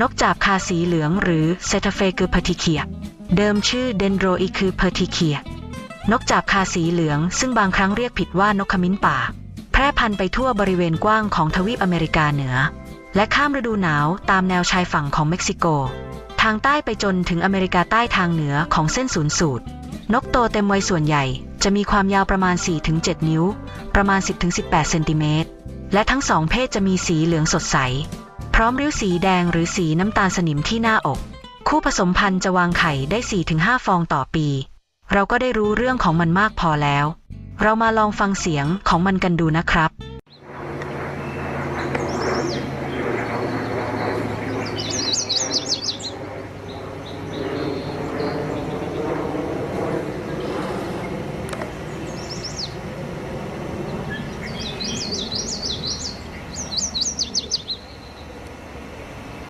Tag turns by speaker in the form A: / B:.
A: นกจาบคาสีเหลืองหรือเซตาเฟคือเพ r ติเคีย เดิมชื่อเดนโดรอีคือเพอร์ติเคีย นกจาบคาสีเหลือง ซึ่งบางครั้งเรียกผิดว่านกขมิ้นป่า แพร่พันธุ์ไปทั่วบริเวณกว้างของทวีปอเมริกาเหนือ และข้ามฤดูหนาวตามแนวชายฝั่งของเม็กซิโก ทางใต้ไปจนถึงอเมริกาใต้ทางเหนือของเส้นศูนย์สูตร นกโตเต็มวัยส่วนใหญ่ จะมีความยาวประมาณ 4-7 นิ้ว ประมาณ 10-18 เซนติเมตร และทั้งสองเพศจะมีสีเหลืองสดใส ร้อมริ้วสีแดงหรือสีน้ำตาลสนิมที่หน้าอก คู่ผสมพันธุ์จะวางไข่ได้ 4-5 ฟองต่อปี เราก็ได้รู้เรื่องของมันมากพอแล้ว เรามาลองฟังเสียงของมันกันดูนะครับ